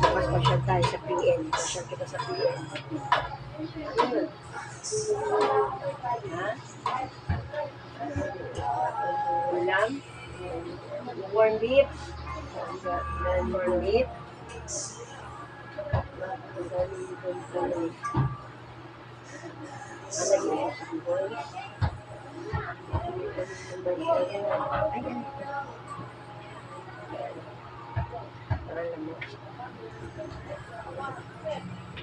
Tapos pasyal tayo sa PN. Pasyal kita sa PN. Ano? Ha? Ulam? Warm beef? Then warm beef?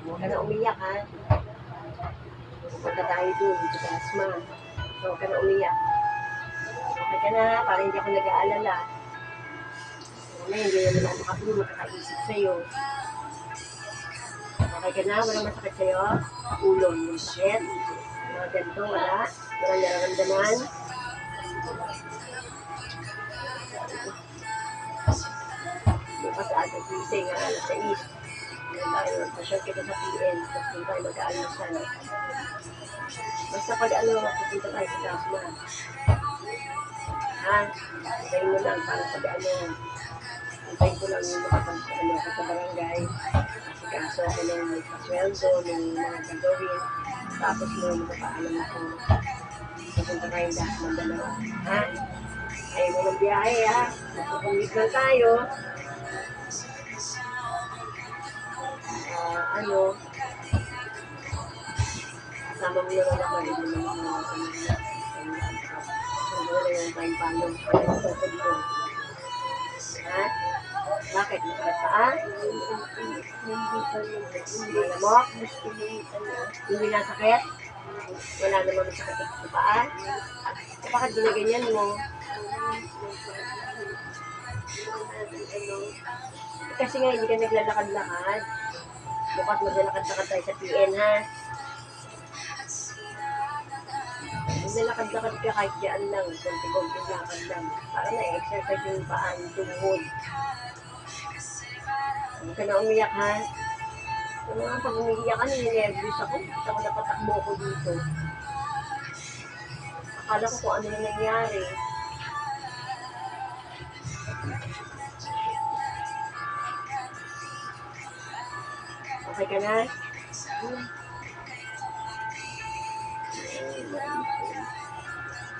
Huwag ka na umiyak, ha? Pupunta tayo dun, sa Dasma. So, huwag ka na umiyak. Okay ka na, para hindi ako nag-aalala. Mamaya, hindi naman ako makapili, makakaisip sa'yo. Okay ka na, walang masakit sa'yo. Ulo, yung sakit. Mga ganito, wala. Walang nararamdaman. Bukas agad gising, alas 6. Ngayon tayo, pasyal kita sa PN. Tapos doon tayo mag-aalmasal. Basta pag ano, pupunta tayo sa Dasma. Ha? Hintayin mo lang para pag ano, hintayin ko lang yung makapag ano, ako sa barangay. Kasi kaso ako ng pasweldo, ng mga gagawin. Tapos mo, magpapaalam ako. Pupunta tayong Dasma dalawa. Ha? Ayaw mo ng biyahe ha? Magpupunit lang tayo. Ah, ano, kasama mo ako, hindi mo ano, wala yung time paano, ano yung tukod mo. Ha? Bakit? Masakit pa, ah? Alam mo? Hindi nasakit? Wala naman masakit sa paa? Bakit ginaganyan mo? Kasi nga, hindi ka naglalakad-lakad. Bukas maglalakad-lakad tayo sa PN, ha? Maglalakad-lakad ka kahit dyan lang. Konti-konti lakad lang. Para na-exercise yung paan, tuhod. Huwag ka na umiyak, ha? Ano nga, pag umiiyak ka, nininervous ako. Gusto ko napatakbo ko dito. Akala ko kung ano na nangyari. Okay ka na? Ikot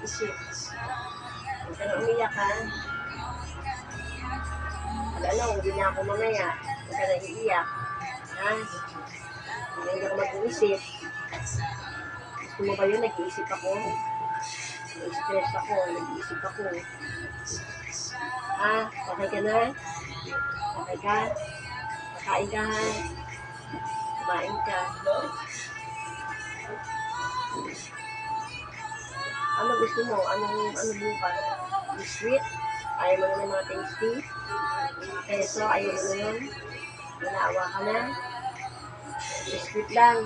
Ka na umiyak ha. Wala na, hindi na ako mamaya. Huwag ka na iiyak. Ha? Hindi na ako mag-iisip. Gusto mo ba yun? Nag-iisip ako. Na-stress ako. Nag-iisip ako. Ha? Okay ka na? Okay ka? Kakain ka ha? Kumain ka. Ano gusto mo? Anong ano bukas? Biscuit? Ayaw mo na ng mga tasty? Peso? Ayaw mo yun? Nanawa ka na? Biscuit lang.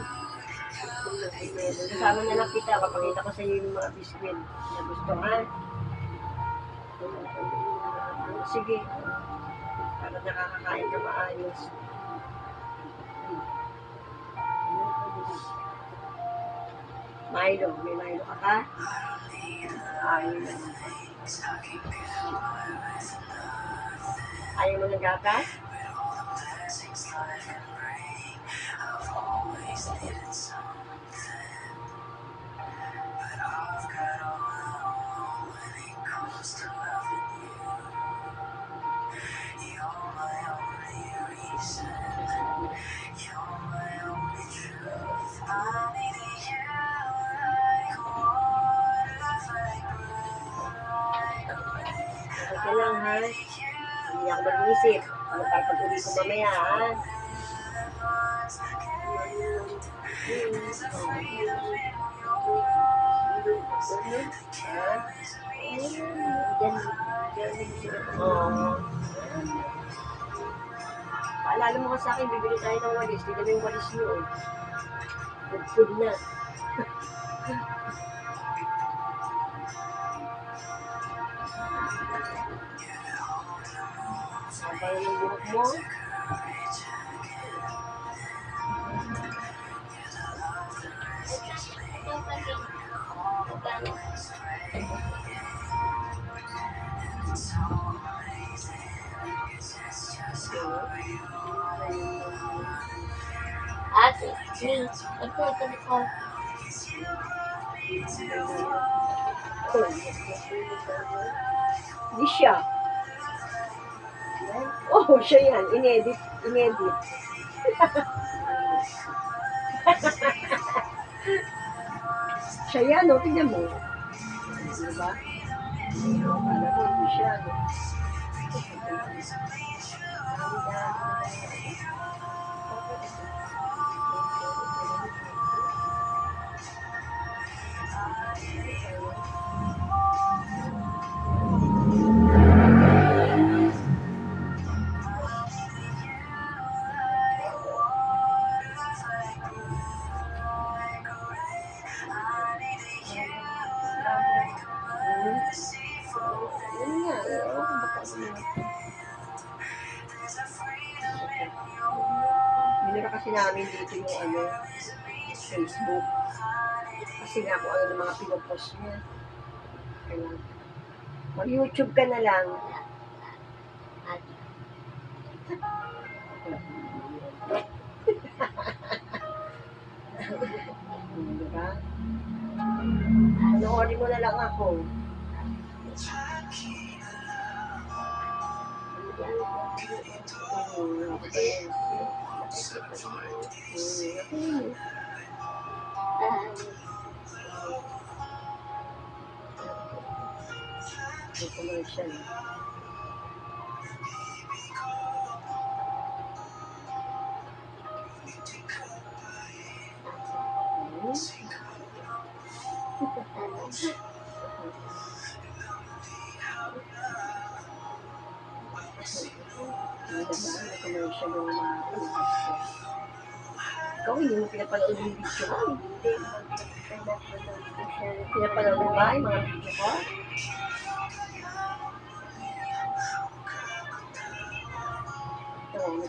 Kasama na lang kita. Papakita ko sa iyo yung mga biscuit na gusto ha. Sige. Para nakakakain ka maayos. Milo. May Milo ka? Ayaw na. Ayaw mo ng gatas? Mag-isip. Ano para pag uwi ko mamaya, ha? Paalala mo ka sa akin, bibili tayo ng walis. Tignan mo yung walis oh. Good na. Sabay yung buhok mo. Ate, me. Ito, ito, ito. Di siya. Oh, siya yan. Inedit. Inedit. siya yan, no? Tingnan mo. Diba? Alam mo, hindi siya, no? Yun namin dito yung ano, Facebook. Kasi nga kung ano ng mga pinopost niya. Kaya, mag-YouTube ka na lang. Hmm, diba? Panoorin mo na lang ako. Hmm, okay. Hmm, okay. May commercial. Yung mga. Ikaw, hindi mo pinapanood yung video ko. Pinapanood mo ba yung mga video ko? Oo, may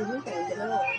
commercial. Sige, tayo dalawa. Maganda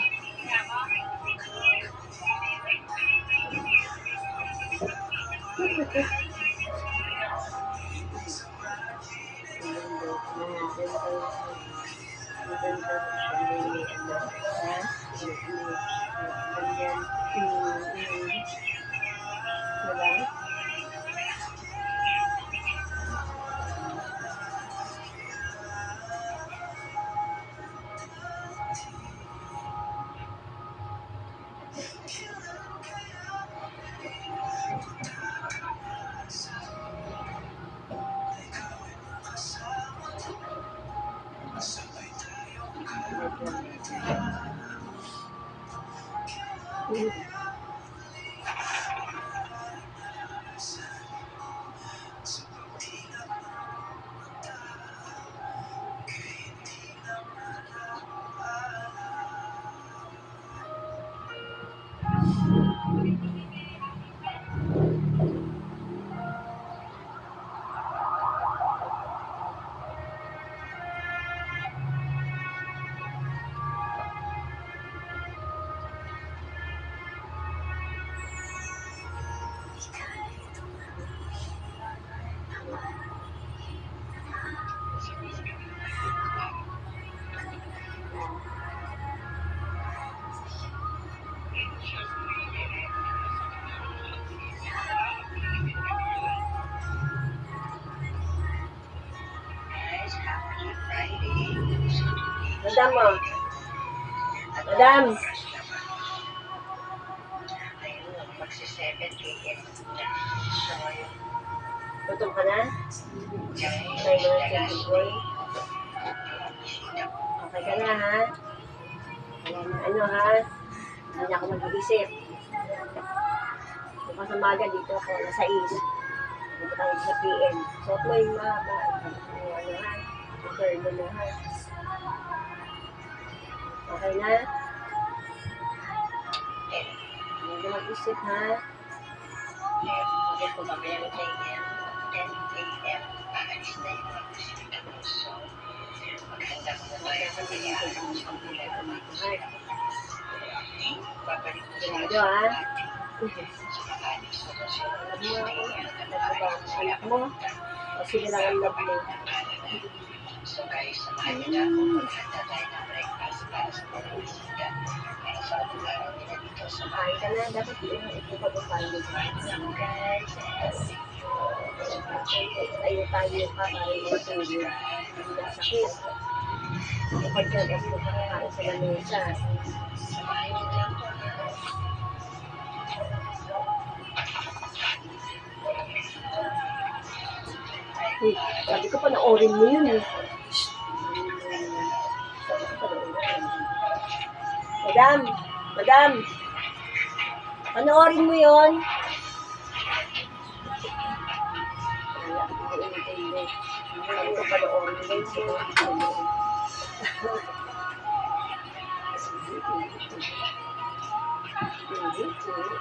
Madam mo. Madam. Gutom ka na? Na boy. Okay ka na ha? Ano ha? Hindi na ako mag-iisip. Bukas ng maga dito ako, nasa is. Dito tayo sa PM. Mo yung mahaba. Yung ano ha? Turno mo ha? Okay na? Ka mag-isip ha? Kasi kung mamayang 10 a.m., 10 a.m., aalis na yung mga bisita ko. So, maghanda ko na tayo sa kanyaan ng pagkulay ko mga Babalik ko sa aalis na ko siya. Alam mo ako, ang anak mo. Sila lang ang love mo. So, guys, samahan niyo na ako. Maghanda tayo ng breakfast para sa mga bisita. Para sa ating araw nila dito sa Kain ka na, dapat yun, ito pag-upan mo. So, guys, Tayo tayo pa para yung tulog. Hindi na sakit. Kapag ka kasi nakakain sa lamesa. samahan niyo na ako. Uy, sabi ko panoorin mo yun eh. Madam, madam, panoorin mo yun. Sabi ko panoorin mo yun.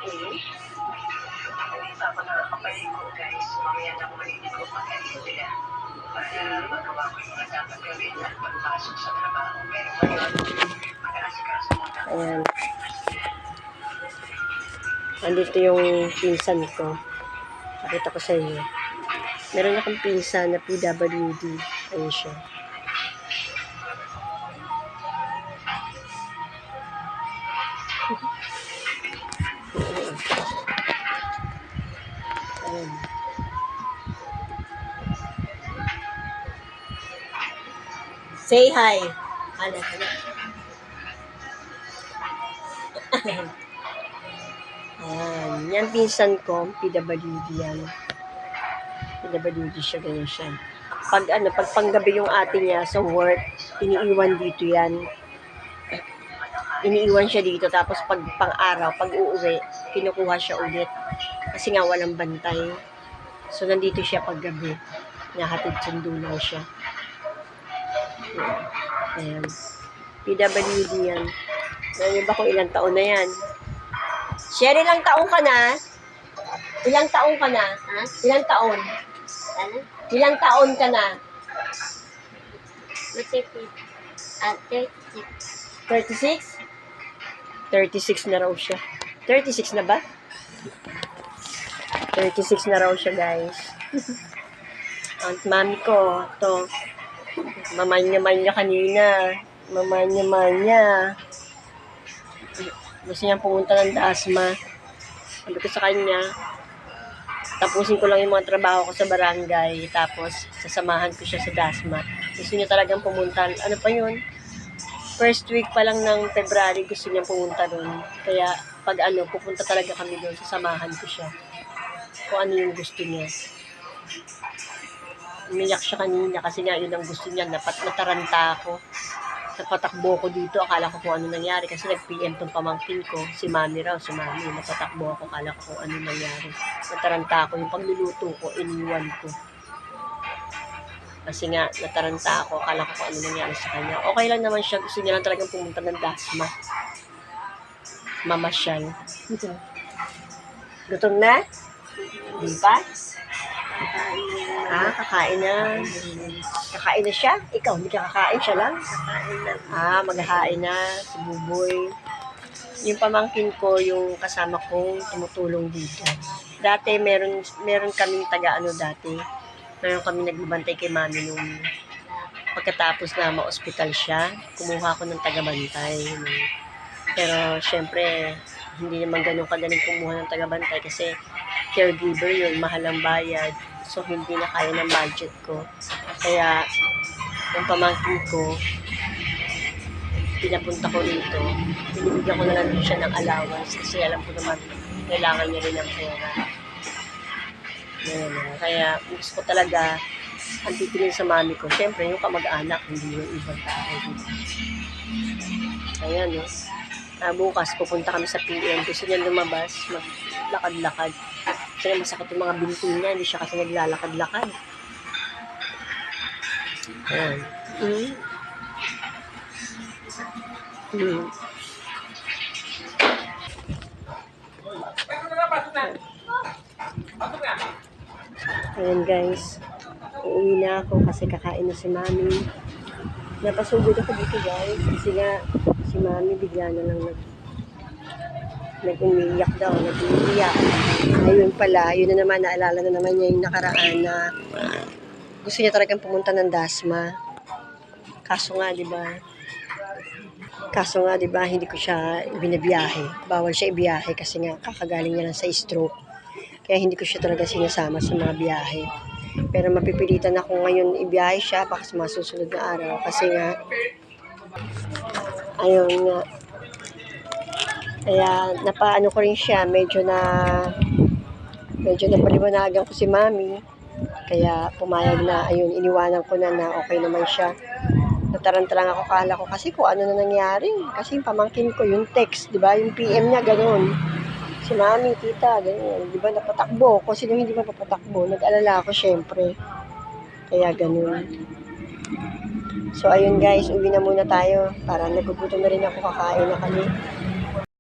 Sige, Nakita ko na kapatid ko guys, mamaya na maligo pagkain nila. Para magawa ko yung mga dapat gawin at pagpasok sa trabaho. Pero ngayon, mag-aasikaso muna ako. Ayan. Andito yung pinsan ko. Pakita ko sa inyo. Meron akong pinsan na PWD. Ayun siya. Say hi. Ano, ano. Ayan. Yan pinsan ko, PWD yan. PWD siya, ganyan siya. Pag ano, pag panggabi yung ate niya sa work, iniiwan dito yan. Iniiwan siya dito, tapos pag pang-araw, pag uuwi, kinukuha siya ulit. Kasi nga walang bantay. So, nandito siya paggabi. Nahatid sundo lang siya. Ayan. PWD yan. Alam ba kung ilang taon na yan? Sherry, ilang taon ka na? Ilang taon ka na? Ha? Ilang taon? Ano? Ilang taon ka na? Matipid. Ah, 36. 36? 36 na raw siya. 36 na ba? 36 na raw siya, guys. Aunt mami ko, to. Mamanya-manya kanina. Mamanya-manya. Gusto niya pumunta ng Dasma. Sabi ko sa kanya, tapusin ko lang yung mga trabaho ko sa barangay, tapos sasamahan ko siya sa Dasma. Gusto niya talagang pumunta. Ano pa yun? First week pa lang ng February, gusto niya pumunta doon. Kaya pag ano, pupunta talaga kami doon, sasamahan ko siya. Kung ano yung gusto niya. Umiyak siya kanina kasi nga yun ang gusto niya. Napat nataranta ako. Napatakbo ko dito. Akala ko kung ano nangyari. Kasi nag-PM tong pamangkin ko. Si mami raw, si mami. Napatakbo ako. Akala ko kung ano nangyari. Nataranta ako. Yung pagluluto ko, iniwan ko. Kasi nga, nataranta ako. Akala ko kung ano nangyari sa kanya. Okay lang naman siya. Gusto niya lang talagang pumunta ng Dasma. Mamasyal. Gutom na? Di ba? Ah, kakain na. Kakain na siya? Ikaw, hindi ka kakain siya lang? Kakain na. Ah, maghahain na si. Yung pamangkin ko, yung kasama kong tumutulong dito. Dati, meron, meron kaming taga-ano dati. Meron kami nagbabantay kay mami nung pagkatapos na ma-hospital siya. Kumuha ko ng taga-bantay. Pero, syempre, hindi naman ganun kadaling kumuha ng taga-bantay kasi caregiver yun, mahal ang bayad. So, hindi na kaya ng budget ko. Kaya, yung pamangkin ko, pinapunta ko rito, binibigyan ko na lang siya ng allowance kasi alam ko naman, kailangan niya rin ng pera. Ah. kaya gusto ko talaga, ang titingin sa mami ko, syempre yung kamag-anak, hindi yung ibang tao. Ayan, no? Ah, bukas, pupunta kami sa PM. Gusto niya lumabas, maglakad-lakad. Kasi masakit yung mga binti niya, hindi siya kasi naglalakad-lakad. Ayan. Mm. Mm. Ayan guys, uuwi na ako kasi kakain na si mami. Napasugod ako dito guys kasi nga si mami bigla na lang nag nag-umiyak daw, nag-umiyak. Ayun pala, yun na naman, naalala na naman niya yung nakaraan na gusto niya talagang pumunta ng Dasma. Kaso nga, di ba? Kaso nga, di ba, hindi ko siya binabiyahe. Bawal siya ibiyahe kasi nga kakagaling niya lang sa stroke. Kaya hindi ko siya talaga sinasama sa mga biyahe. Pero mapipilitan ako ngayon ibiyahe siya baka sa mga susunod na araw. Kasi nga, ayun nga. Kaya napaano ko rin siya, medyo na medyo napaliwanagan ko si mami. Kaya pumayag na, ayun, iniwanan ko na na okay naman siya. Nataranta lang ako, kala ko kasi kung ano na nangyari. Kasi yung pamangkin ko, yung text, di ba? Yung PM niya, ganun. Si mami, tita, ganyan. Di ba, napatakbo ko. Sino hindi mapapatakbo? Nag-alala ako, syempre. Kaya ganun. So, ayun guys, uwi na muna tayo. Para nagugutom na rin ako, kakain na kami.